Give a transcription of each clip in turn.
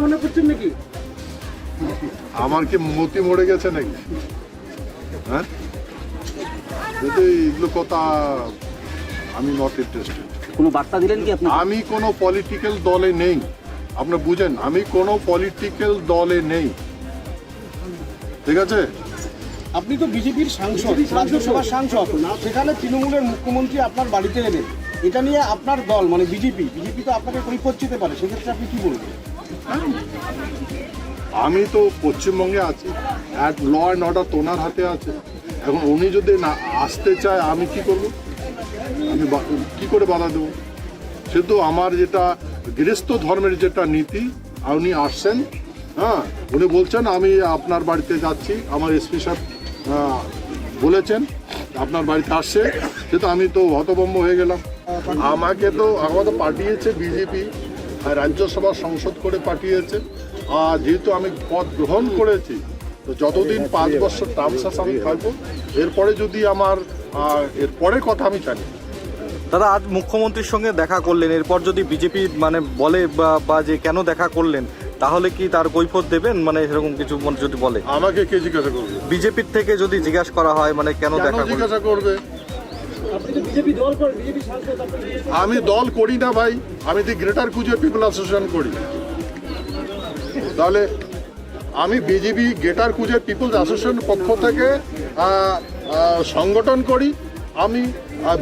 মনে করছেন নাকি? আমার কি মতি মরে গেছে নাকি? হ্যাঁ? যদি এগুলো কথা আমি নট ইন্টারেস্টেড কোনো বার্তা দিলেন কি আপনি আমি কোনো পলিটিক্যাল দলে নেই। আপনি বুঝেন আমি কোনো পলিটিক্যাল দলে নেই। ঠিক আছে? আপনি তো বিজেপির সাংসদ, রাজ্যসভার সাংসদ, সেখানে তৃণমূলের মুখ্যমন্ত্রী আপনার বাড়িতে এলেন। এটা নিয়ে আপনার দল মানে বিজেপি বিজেপি তো আপনাকে দিতে পারে, সেক্ষেত্রে আপনি কি বলবেন? আমি তো পশ্চিমবঙ্গে আছি অ্যাট ল অ্যান্ড অর্ডার তোনার হাতে আছে। এখন উনি যদি না আসতে চায়, আমি কি করব? আমি কি করে বাধা দেবো? সে তো আমার যেটা গৃহস্থ ধর্মের যেটা নীতি, উনি আসছেন হ্যাঁ? উনি বলছেন, আমি আপনার বাড়িতে যাচ্ছি, আমার এসপি সাহেব বলেছেন আপনার বাড়িতে আসছে সেটা আমি তো হতভম্ব হয়ে গেলাম। আমাকে তো আমাকে পাঠিয়েছে বিজেপি রাজ্যসভা সংসদ করে পাঠিয়েছে। আর যেহেতু আমি পদ গ্রহণ করেছি তো যতদিন পাঁচ বছর টার্ম আমি থাকব এরপরে যদি আমার আহ, এরপরের কথা আমি জানি। দাদা আজ মুখ্যমন্ত্রীর সঙ্গে দেখা করলেন এরপর যদি বিজেপি মানে বলে বা যে কেন দেখা করলেন তাহলে কি তার কৈফত দেবেন? মানে এরকম কিছু মনে যদি বলে। আমাকে কে জিজ্ঞাসা করবে? বিজেপির থেকে যদি জিজ্ঞাসা করা হয় মানে কেন দেখা জিজ্ঞাসা করবে। আমি দল করি না ভাই আমি the greater Cooch people association করি। তাহলে আমি BJP greater Cooch people's association পক্ষ থেকে সংগঠন করি। আমি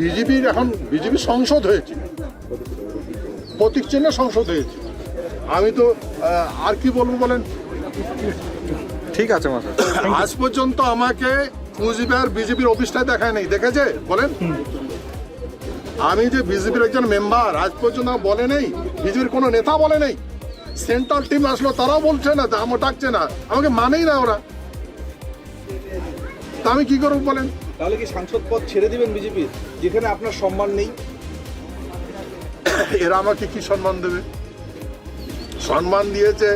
বিজেপির এখন বিজেপি সংসদ হয়েছি। প্রতীক চিহ্নে সংসদ হয়েছি। আমি তো আর কি বলব বলেন? ঠিক আছে মাস্টার আজ পর্যন্ত আমাকে কুচবিহার বিজেপির অফিসটাই দেখায় নেই দেখেছে? বলেন। আমি যে বিজেপির একজন মেম্বার আজ পর্যন্ত আমার বলে নেই বিজেপির কোনো নেতা বলে নেই। সেন্ট্রাল টিম আসলো তারাও বলছে না আমার ডাকছে না আমাকে মানেই না ওরা। তা আমি কি করব বলেন? তাহলে কি সাংসদ পদ ছেড়ে দিবেন বিজেপির যেখানে আপনার সম্মান নেই? এরা আমাকে কি সম্মান দেবে? সম্মান দিয়েছে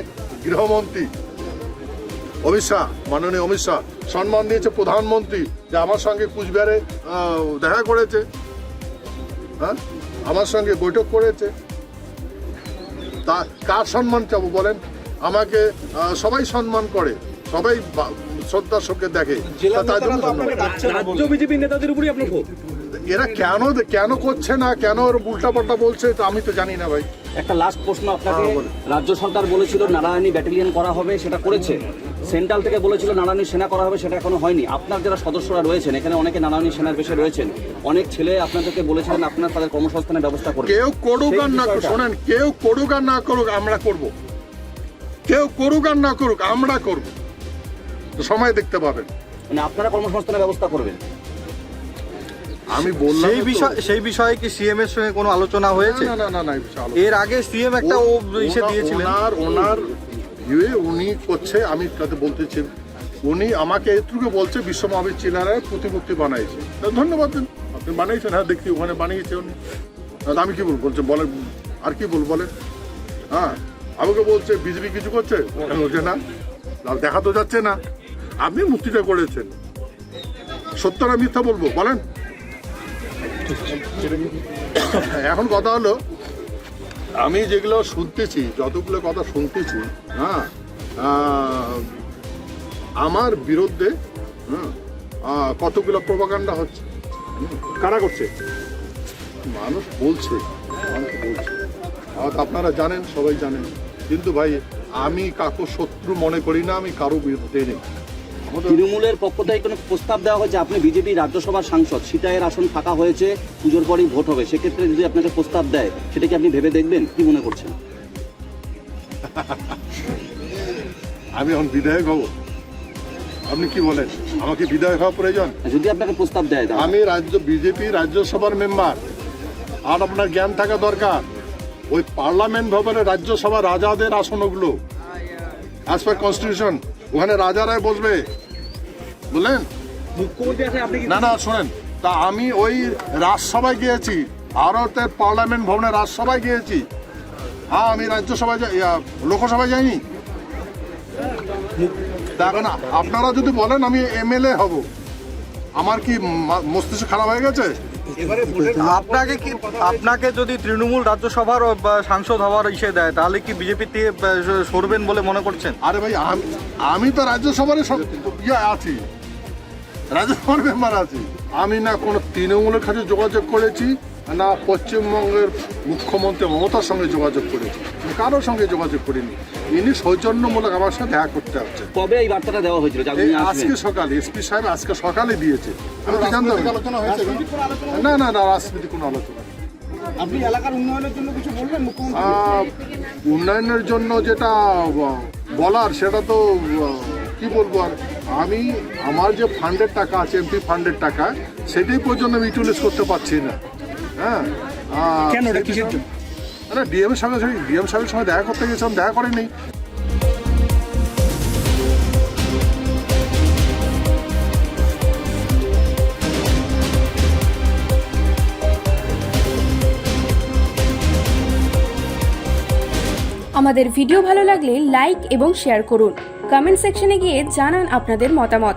গৃহমন্ত্রী। অমিত শাহ মাননীয় অমিত শাহ সম্মান দিয়েছে প্রধানমন্ত্রী যে আমার সঙ্গে কুচবিহারে দেখা করেছে। হ্যাঁ? আমার সঙ্গে বৈঠক করেছে। তা কার সম্মান চাবো বলেন? আমাকে সবাই সম্মান করে সবাই শ্রদ্ধার চোখে দেখে। রাজ্য বিজেপি নেতাদের উপরই আপনার এরা কেন কেন করছে না? কেন ওর উল্টা পাল্টা বলছে? তা আমি তো জানি না ভাই। একটা লাস্ট প্রশ্ন আপনাকে। হ্যাঁ, রাজ্য সরকার বলেছিল নারায়ণী ব্যাটালিয়ন করা হবে সেটা করেছে। সেন্ট্রাল থেকে বলেছিল নারায়ণী সেনা করা হবে সেটা এখনও হয়নি। আপনার যারা সদস্যরা রয়েছেন এখানে অনেকে নারায়ণী সেনার বেশে রয়েছেন অনেক ছেলে আপনাদেরকে বলেছিলেন আপনার তাদের কর্মসংস্থানের ব্যবস্থা করবে কেউ করুক আর না শোনেন কেউ করুক আর না করুক আমরা করব। কেউ করুক আর না করুক আমরা করব। সময় দেখতে পাবেন। মানে আপনারা কর্মসংস্থানের ব্যবস্থা করবেন। আমি বললাম সেই বিষয় সেই বিষয়ে কি সিএম এর সঙ্গে কোনো আলোচনা হয়েছে? না না না না এর আগে সিএম একটা ও ইসে দিয়েছিলেন। ওনার ওনার ইয়ে উনি করছে আমি তাতে বলতেছি উনি আমাকে এটুকু বলছে বিশ্ব মহাবীর চিলারায় প্রতিমূর্তি বানাইছে। ধন্যবাদ দিন আপনি বানিয়েছেন হ্যাঁ দেখি ওখানে বানিয়েছে উনি। আমি কি বলব বলছে বলেন আর কি বলব বলে? হ্যাঁ আমাকে বলছে বিজেপি কিছু করছে? আমি বলছে না। আর দেখা তো যাচ্ছে না। আপনি মুক্তিটা করেছেন। সত্য না মিথ্যা বলব বলেন। এখন কথা হলো আমি যেগুলো শুনতেছি যতগুলো কথা শুনতেছি হ্যাঁ আমার বিরুদ্ধে হ্যাঁ, কতগুলো প্রভাকাণ্ডা হচ্ছে কারা করছে? মানুষ বলছে মানুষ বলছে। আপনারা জানেন সবাই জানেন। কিন্তু ভাই আমি কাকু শত্রু মনে করি না আমি কারও বিরুদ্ধে নেই। তৃণমূলের পক্ষ থেকে কোনো প্রস্তাব দেওয়া হয়েছে? আপনি বিজেপি রাজ্যসভার সাংসদ সিটায়ের আসন ফাঁকা হয়েছে পুজোর পরেই ভোট হবে। সেক্ষেত্রে যদি আপনাকে প্রস্তাব দেয় সেটা কি আপনি ভেবে দেখবেন? কি মনে করছেন? আমি এখন বিধায়ক হব। আপনি কি বলেন? আমাকে বিধায়ক হওয়া প্রয়োজন? যদি আপনাকে প্রস্তাব দেয় আমি রাজ্য বিজেপি রাজ্যসভার মেম্বার। আর আপনার জ্ঞান থাকা দরকার। ওই পার্লামেন্ট ভবনে রাজ্যসভা রাজাদের আসন ওগুলো অ্যাজ পার কনস্টিটিউশন ওখানে রাজারাই বসবে। বুঝলেন? আপনি না না শোনেন। তা আমি ওই রাজসভায় গিয়েছি। ভারতের পার্লামেন্ট ভবনে রাজসভায় গিয়েছি। হ্যাঁ আমি রাজ্যসভায় লোকসভায় যাইনি। দেখো না আপনারা যদি বলেন আমি এমএলএ হব। আমার কি মস্তিষ্ক খারাপ হয়ে গেছে? আপনাকে কি আপনাকে যদি তৃণমূল রাজ্যসভার সাংসদ হওয়ার ইসে দেয়, তাহলে কি বিজেপি থেকে সরবেন বলে মনে করছেন? আরে ভাই, আমি আমি তো রাজ্যসভার ইয়ে আছি। রাজ্যসভার মেম্বার আছি। আমি না কোনো তৃণমূলের কাছে যোগাযোগ করেছি। না পশ্চিমবঙ্গের মুখ্যমন্ত্রী মমতার সঙ্গে যোগাযোগ করেছি। কারোর সঙ্গে যোগাযোগ করিনি। ইনি সৌজন্যমূলক আমার সাথে দেখা করতে আসছেন। কবে এই বার্তাটা দেওয়া হয়েছিল? আজকে সকালে এসপি সাহেব আজকে সকালে দিয়েছে। না। না না না রাজনীতি কোনো আলোচনা আপনি এলাকার উন্নয়নের জন্য কিছু বলবেন মুখ্যমন্ত্রী? উন্নয়নের জন্য যেটা বলার সেটা তো কি বলব আর? আমি আমার যে ফান্ডের টাকা আছে এমপি ফান্ডের টাকা সেটাই পর্যন্ত আমি ইউটিলাইজ করতে পারছি না। হ্যাঁ? কেন কিসের জন্য? না ডিএম এর সঙ্গে ডিএম সাহেবের সঙ্গে দেখা করতে গেছিলাম দেখা করেনি। আমাদের ভিডিও ভালো লাগলে লাইক এবং শেয়ার করুন। কমেন্ট সেকশনে গিয়ে জানান আপনাদের মতামত।